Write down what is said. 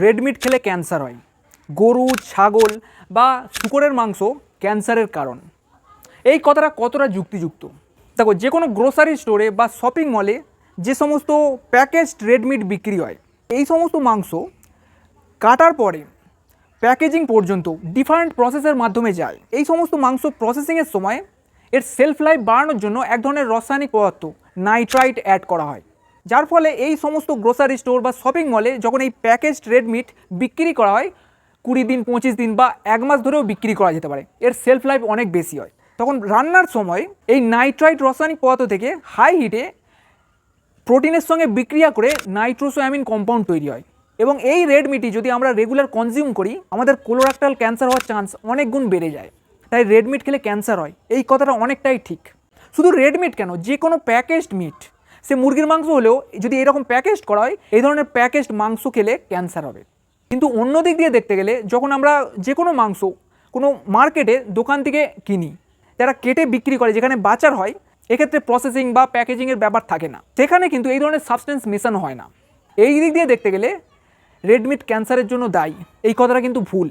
Red meat খেলে cancer হয়। গরু, ছাগল বা শুকরের মাংস ক্যান্সারের কারণ। এই কথাটা কতটা যুক্তিযুক্ত? দেখো যে কোনো গ্রোসারি স্টোরে বা শপিং মলে যে সমস্ত প্যাকেজড রেডমিট বিক্রি হয়, এই সমস্ত মাংস কাটার পরে প্যাকেজিং পর্যন্ত ডিফারেন্ট প্রসেসের মাধ্যমে যায়। এই সমস্ত মাংস প্রসেসিংয়ের সময় এর সেলফ লাইফ বাড়ানোর জন্য এক ধরনের রাসায়নিক পদার্থ নাইট্রাইট অ্যাড করা হয়। যার ফলে এই সমস্ত গ্রোসারি স্টোর বা শপিং মলে যখন এই প্যাকেজড রেড মিট বিক্রি করা হয়, কুড়ি দিন, পঁচিশ দিন বা এক মাস ধরেও বিক্রি করা যেতে পারে, এর সেলফ লাইফ অনেক বেশি হয়। তখন রান্নার সময় এই নাইট্রাইট রাসায়নিক পদার্থ থেকে হাই হিটে প্রোটিনের সঙ্গে বিক্রিয়া করে নাইট্রোসোয়ামিন কম্পাউন্ড তৈরি হয়। এবং এই রেড মিটি যদি আমরা রেগুলার কনজিউম করি, আমাদের কোলোরাক্টাল ক্যান্সার হওয়ার চান্স অনেক গুণ বেড়ে যায়। তাই রেড মিট খেলে ক্যান্সার হয়, এই কথাটা অনেকটাই ঠিক। শুধু রেড মিট কেন যে কোনো প্যাকেজড মিট সে মুরগির মাংস হলেও যদি এরকম প্যাকেজড করা হয়, এই ধরনের প্যাকেজড মাংস খেলে ক্যান্সার হবে। কিন্তু অন্য দিক দিয়ে দেখতে গেলে, যখন আমরা যে কোনো মাংস কোনো মার্কেটে দোকান থেকে কিনি, যারা কেটে বিক্রি করে, যেখানে বাচার হয়, এক্ষেত্রে প্রসেসিং বা প্যাকেজিংয়ের ব্যাপার থাকে না। সেখানে কিন্তু এই ধরনের সাবস্টেন্স মেশানো হয় না। এই দিক দিয়ে দেখতে গেলে রেডমিট ক্যান্সারের জন্য দায়ী। এই কথাটা কিন্তু ভুল।